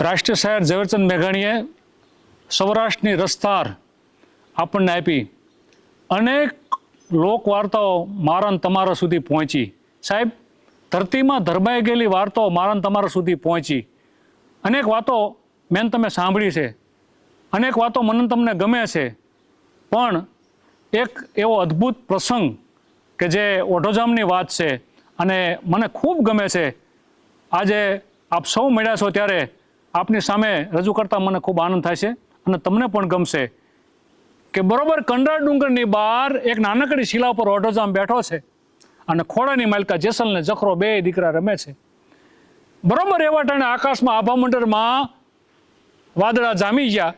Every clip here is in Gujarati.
રાષ્ટ્રીય શાયર ઝવેરચંદ મેઘાણીએ સૌરાષ્ટ્રની રસધાર આપણને આપી. અનેક લોકવાર્તાઓ મારા તમારા સુધી પહોંચી. સાહેબ, ધરતીમાં ધરબાઈ ગયેલી વાર્તાઓ મારા તમારા સુધી પહોંચી. અનેક વાતો મેં તમે સાંભળી છે. અનેક વાતો મને તમને ગમે છે. પણ એક એવો અદ્ભુત પ્રસંગ કે જે ઓઢોજામની વાત છે અને મને ખૂબ ગમે છે. આજે આપ સૌ મળ્યા છો ત્યારે આપની સામે રજૂ કરતા મને ખૂબ આનંદ થાય છે અને તમને પણ ગમશે કે બરોબર કંડરા ડુંગરની બહાર એક નાનકડી શિલા ઉપર ઓઢોજામ બેઠો છે અને ખોડાની માલિકા જેસલ ને જખરો બે દીકરા રમે છે. બરોબર એવા ટાણે આકાશમાં આભા મંડળમાં વાદળા જામી ગયા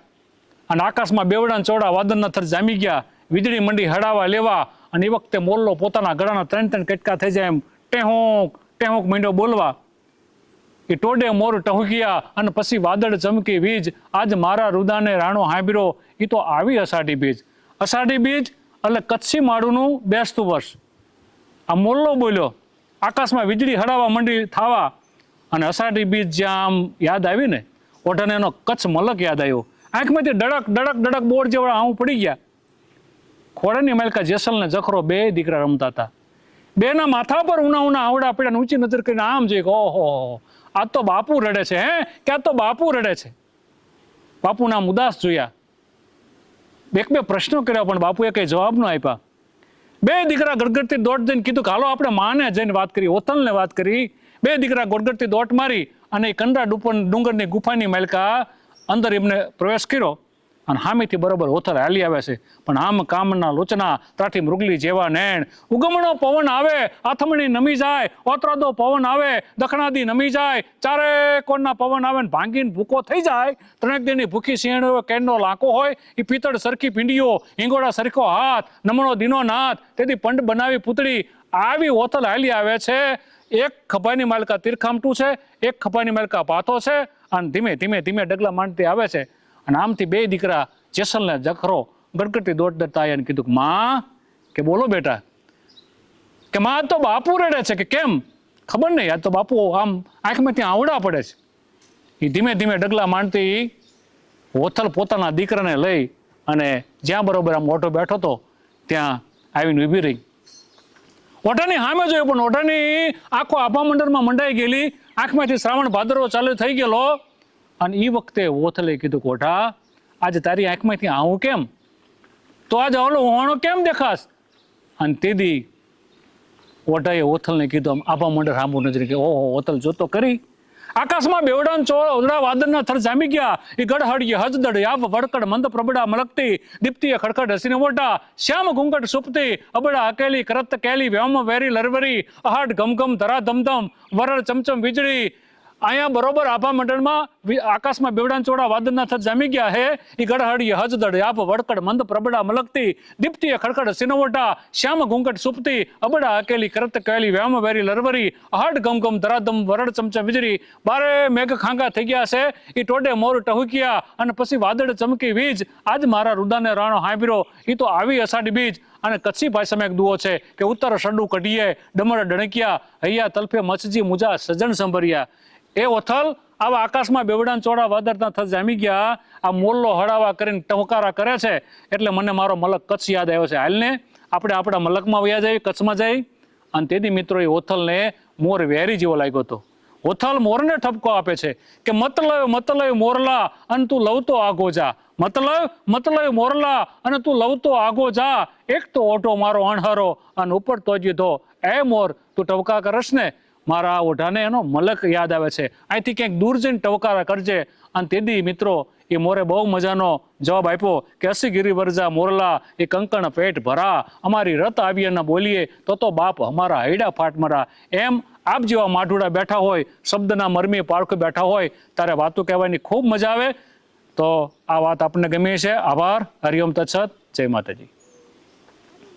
અને આકાશમાં બેવડા ચોડા વાદળના થર જામી ગયા. વીજળી મંડી હડાવા લેવા અને એ વખતે મોલ્લો પોતાના ગળાના ત્રણ ત્રણ કટકા થઈ જાય એમ ટેહોંક ટેહોંક મીંડો બોલવા એ ટોડે મોર ટહુકિયા અને પછી વાદળ ચમકી વીજ. આજ મારા રુદાને રાણો હાંભીરો એ તો આવી અષાઢી બીજ. અષાઢી બીજ એટલે કચ્છી માળુનું બેસતું વર્ષ. આ મોલ્લો બોલ્યો. આકાશમાં વીજળી હડાવવા મંડી થાવા. અને અષાઢી બીજ જ્યાં આમ યાદ આવી ને, ઓઢાને એનો કચ્છ મલક યાદ આવ્યો. આંખમાંથી ડડક ડડક ડડક બોર જેવા આવું પડી ગયા. ખોડાની માલકા જેસલ ને જખરો બે દીકરા રમતા હતા. બેના માથા પર ઉના ઉના આવડા પડ્યા ઊંચી નજર કરીને આમ જોઈ કે ઓહો આ તો બાપુ રડે છે, હે? કે આ તો બાપુ રડે છે. બાપુના આમ ઉદાસ જોયા. એક બે પ્રશ્નો કર્યા, પણ બાપુએ કંઈ જવાબ ન આપ્યા. બે દીકરા ગડગડતી દોટ જઈને કીધું કે, હાલો, આપણે માને જઈને વાત કરી, ઓથલને વાત કરી. બે દીકરા ગડગડતી દોટ મારી અને એ કંડા ડુપન ડુંગરની ગુફાની માલકા અંદર એમને પ્રવેશ કર્યો. અને હામીથી બરોબર ઓથર હાલી આવે છે. પણ આમ કામના લોચના ત્રાઠી મૃગલી જેવા નેણ. ઉગમણો પવન આવે, આથમણી નમી જાય, ઓતરાદો પવન આવે, દખણાદી નમી જાય. ચારે કોણના પવન આવે ને ભાંગીને ભૂકો થઈ જાય. ત્રણેક દિનની ભૂખી સિંહણ હોય કેનનો લાંકો હોય એ પિત્તળ સરખી પીંડીઓ હિંગોળા સરખો હાથ, નમણો દીનો નાથ. તેથી પંડ બનાવી પૂતળી આવી ઓથલ હાલી આવે છે. એક ખભાની માલકા તીરખામટું છે, એક ખભાની માલકા પાથો છે, અને ધીમે ધીમે ધીમે ડગલા માંડતી આવે છે. અને આમથી બે દીકરા જેસલને જખરો ગરગટી દોટ દરતા અને કીધું કે, માં, કે બોલો બેટા, કે માં તો બાપુ રડે છે, કે કેમ? ખબર નહીં, આ તો બાપુ આમ આંખમાં ત્યાં આવડા પડે છે. એ ધીમે ધીમે ડગલા માંડતી હોથલ પોતાના દીકરાને લઈ અને જ્યાં બરોબર આમ ઓટો બેઠો હતો, ત્યાં આવીને ઊભી રહી. ઓટાની સામે જોયું, પણ ઓટાની આખો આભામંડળમાં મંડાઈ ગયેલી. આંખમાંથી શ્રાવણ ભાદરવો ચાલુ થઈ ગયેલો. અને એ વખતે ઓથલે કીધું કોઠા આજે તારી આંખમાંથી આવું કેમ? તો આજે ઓલો હોણો કેમ દેખાશ? અને તેદી ઓઢાએ ઓથલને કીધું આમ, આભા મંડળ સાંભળું નજરે કે, ઓહો, ઓથલ જોતો કરી. આકાશમાં બેવડાન ચોળ ઓદડા વાદળના થર જામી ગયા. એ ગડહડીએ હજદડ યાબ વડકડ, મંદ પ્રબડા મલકતી, દીપ્તિએ ખડખડ હસીને મોટા શ્યામ ઘૂંઘટ સુપતી અબડા અકેલી, કરત કેલી, વ્યોમ વેરી લરવરી, અહાડ ગમગમ ધરા ધમધમ, વરળ ચમચમ વીજળી અહીંયા બરોબર આભા મંડળમાં આકાશમાં બેવડાન ચોડા વાદળના થત જામી ગયા હે. ઈ ગડહડીએ હજદડ આપ વડકડ મંદ પ્રબડા મલકતી દીપ્તિએ ખડખડ સિનવટા, શ્યામ ઘૂંઘટ સુપતી, અબડા અકેલી કરત કહેલી, વ્યામ વેરી લરવરી હાડ ગમગમ ધરાધમ વરડ ચમચમ વીજળી બારે મેઘ ખાંગા થઈ ગયા છે. ઈ ટોડે મોર ટહુકિયા અને પછી વાદળ ચમકી વીજ. આજ મારા રુદાને રાણો હાંભીરો ઈ તો આવી અષાઢી બીજ. અને કચ્છી ભાષામાં એક દુઓ છે કે ઉત્તર શડુ કઢીએ, ડમર ડણકિયા. હૈયા તલફે મચજી મુજા સજન સંભર્યા. એ ઓથલ આવા આકાશમાં બેવડાન ચોડા વાદળના થત જામી ગયા. આ મોલ્લો હડાવા કરીને ટહુકારા કરે છે. એટલે મને મારો મલક કચ્છ યાદ આવ્યો છે. હાલને આપણે આપણા મલકમાં વયા જઈએ, કચ્છમાં જઈ અને તેથી મિત્રો એ ઓથલને મોર વેરી જેવો લાગ્યો હતો. ઓથલ મોરને ઠપકો આપે છે કે મતલબ મતલબ મોરલા અને તું લવતો આગો જા. મતલબ મતલબ મોરલા અને તું લવતો આગો જા. એક તો ઓટો મારો અણહરો અને ઉપર તો ધો એ મોર, તું ટવકા કરશ ને. મારા ઓઢાને એનો મલક યાદ આવે છે. અહીંથી ક્યાંક દૂર જઈને ટવકારા કરજે. અને તેદી મિત્રો, એ મોરે બહુ મજાનો જવાબ આપ્યો કે અસી ગીરી વરજા મોરલા, એ કંકણ પેટ ભરા, અમારી રત આવીએ ન બોલીએ, તો તો બાપ અમારા હૈડા ફાટ મરા. એમ આપ જેવા માઢુડા બેઠા હોય, શબ્દના મરમી પારખ બેઠા હોય ત્યારે વાતો કહેવાની ખૂબ મજા આવે. તો આ વાત આપણને ગમે છે. આભાર. હરિઓમ તછત જય માતાજી.